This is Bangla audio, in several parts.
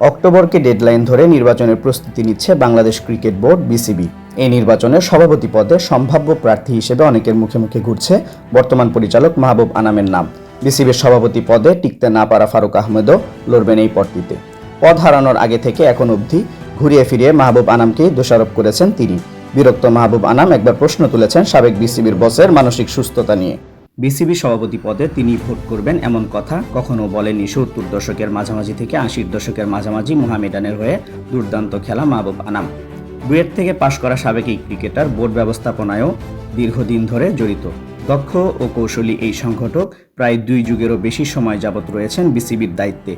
অক্টোবরকে ডেডলাইন ধরে নির্বাচনের প্রস্তুতি নিচ্ছে বাংলাদেশ ক্রিকেট বোর্ড, বিসিবি। এই নির্বাচনে সভাপতি পদে সম্ভাব্য প্রার্থী হিসেবে অনেকের মুখে মুখে ঘুরছে বর্তমান পরিচালক মাহবুব আনামের নাম। বিসিবির সভাপতি পদে টিকতে না পারা ফারুক আহমেদও লড়বেন এই পদটিতে। পদ হারানোর আগে থেকে এখন অবধি ঘুরিয়ে ফিরিয়ে মাহবুব আনামকেই দোষারোপ করেছেন তিনি। বিরক্ত মাহবুব আনাম একবার প্রশ্ন তুলেছেন সাবেক বিসিবির বসের মানসিক সুস্থতা নিয়ে। বিসিবি সভাপতি পদে তিনি ভোট করবেন এমন কথা কখনো বলেনি সত্তর দশকের মাঝামাঝি থেকে আশির দশকের মাঝামাঝি মোহামেডানের হয়ে দুর্দান্ত খেলা মাহবুব আনাম। বুয়েট থেকে পাশ করা সাবেক এই ক্রিকেটার, বোর্ড ব্যবস্থাপনায়ও দীর্ঘদিন ধরে জড়িত। দক্ষ ও কৌশলী এই সংগঠক প্রায় দুই যুগেরও বেশি সময় যাবৎ রয়েছেন বিসিবির দায়িত্বে।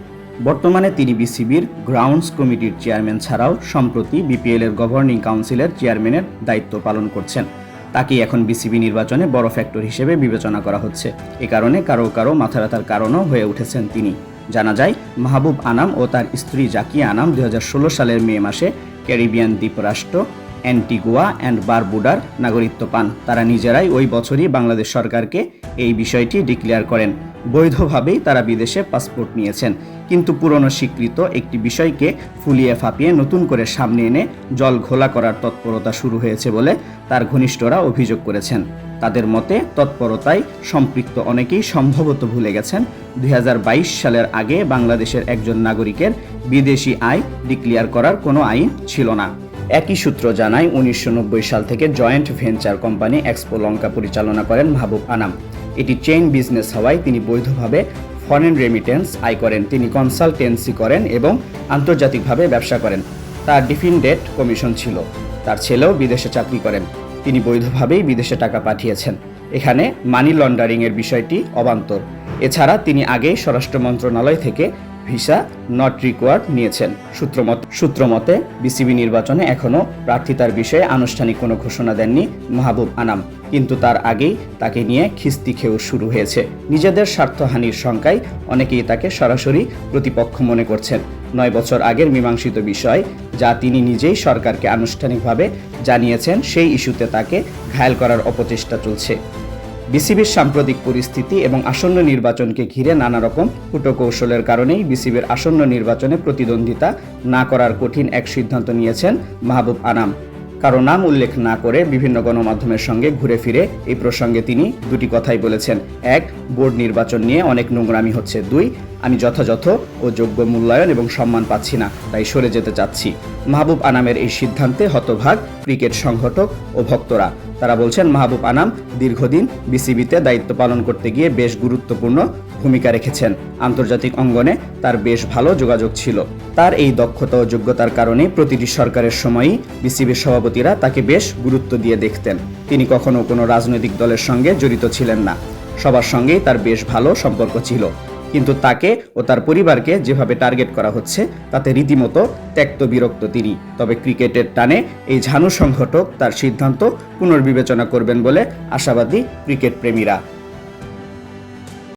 বর্তমানে তিনি বিসিবির গ্রাউন্ডস কমিটির চেয়ারম্যান ছাড়াও সম্প্রতি বিপিএল এর গভর্নিং কাউন্সিলের চেয়ারম্যানের দায়িত্ব পালন করছেন। তাকে এখন বিসিবি নির্বাচনে বড় ফ্যাক্টর হিসেবে বিবেচনা করা হচ্ছে। এ কারণে কারও কারও মাথা ব্যথার কারণও হয়ে উঠেছেন তিনি। জানা যায়, মাহবুব আনাম ও তার স্ত্রী জাকিয়া আনাম দুই হাজার ষোলো সালের মে মাসে ক্যারিবিয়ান দ্বীপরাষ্ট্র অ্যান্টিগুয়া অ্যান্ড বারবুডার নাগরিকত্ব পান। তারা নিজেরাই ওই বছরই বাংলাদেশ সরকারকে এই বিষয়টি ডিক্লেয়ার করেন। বৈধভাবেই তারা বিদেশে পাসপোর্ট নিয়েছেন। কিন্তু পুরনো স্বীকৃত একটি বিষয়কে ফুলিয়ে ফাঁপিয়ে নতুন করে সামনে এনে জল ঘোলা করার তৎপরতা শুরু হয়েছে বলে তার ঘনিষ্ঠরা অভিযোগ করেছেন। তাদের মতে, তৎপরতায় সম্পৃক্ত অনেকেই সম্ভবত ভুলে গেছেন দু হাজার বাইশ সালের আগে বাংলাদেশের একজন নাগরিকের বিদেশি আয় ডিক্লিয়ার করার কোনো আইন ছিল না। একই সূত্র জানায় উনিশশো নব্বই সাল থেকে joint venture company Expo Lanka পরিচালনা করেন মাহবুব আনাম। এটি চেইন বিজনেস হওয়ায় তিনি বৈধভাবে ফরেন রেমিটেন্স আয় করেন। তিনি কনসালটেন্সি করেন এবং আন্তর্জাতিকভাবে ব্যবসা করেন। তার ডিফিনডেট কমিশন ছিল। তার ছেলেও বিদেশে চাকরি করেন। তিনি বৈধভাবেই বিদেশে টাকা পাঠিয়েছেন। এখানে মানি লন্ডারিংয়ের বিষয়টি অবান্তর। এছাড়া তিনি আগেই স্বরাষ্ট্র মন্ত্রণালয় থেকে ভিসা নট রিকোয়ার্ড নিয়েছেন। সূত্রমত সূত্রমতে, বিসিবি নির্বাচনে এখনও প্রার্থিতার বিষয়ে আনুষ্ঠানিক কোনো ঘোষণা দেননি মাহবুব আনাম। কিন্তু তার আগেই তাকে নিয়ে খিস্তি খেউ শুরু হয়েছে। নিজেদের স্বার্থহানির শঙ্কায় অনেকেই তাকে সরাসরি প্রতিপক্ষ মনে করছেন। নয় বছর আগের মীমাংসিত বিষয় যা তিনি নিজেই সরকারকে আনুষ্ঠানিকভাবে জানিয়েছেন, সেই ইস্যুতে তাকে ঘায়াল করার অপচেষ্টা চলছে। বিসিবির সাম্প্রতিক পরিস্থিতি এবং আসন্ন নির্বাচনকে ঘিরে নানা রকম কূটকৌশলের কারণেই বিসিবির আসন্ন নির্বাচনে প্রতিদ্বন্দ্বিতা না করার কঠিন এক সিদ্ধান্ত নিয়েছেন মাহবুব আনাম। কারও নাম উল্লেখ না করে বিভিন্ন গণমাধ্যমের সঙ্গে ঘুরে ফিরে এই প্রসঙ্গে তিনি দুটি কথাই বলেছেন। এক, বোর্ড নির্বাচন নিয়ে অনেক নোংরামি হচ্ছে। দুই, আমি যথাযথ ও যোগ্য মূল্যায়ন এবং সম্মান পাচ্ছি না, তাই সরে যেতে চাচ্ছি। মাহবুব আনামের এই সিদ্ধান্তে হতভাগ ক্রিকেট সংগঠক ও ভক্তরা। তারা বলছেন, মাহবুব আনাম দীর্ঘদিন বিসিবিতে দায়িত্ব পালন করতে গিয়ে বেশ গুরুত্বপূর্ণ ভূমিকা রেখেছেন। আন্তর্জাতিক অঙ্গনে তার বেশ ভালো যোগাযোগ ছিল। তার এই দক্ষতা ও যোগ্যতার কারণে প্রতিটি সরকারের সময়ই বিসিবির সভাপতিরা তাকে বেশ গুরুত্ব দিয়ে দেখতেন। তিনি কখনো কোনো রাজনৈতিক দলের সঙ্গে জড়িত ছিলেন না। সবার সঙ্গেই তার বেশ ভালো সম্পর্ক ছিল। কিন্তু তাকে ও তার পরিবারকে যেভাবে টার্গেট করা হচ্ছে, তাতে রীতিমতো ত্যক্ত বিরক্ত তিনি। তবে ক্রিকেটের টানে এই ঝানু সংগঠক তার সিদ্ধান্ত পুনর্বিবেচনা করবেন বলে আশাবাদী ক্রিকেট প্রেমীরা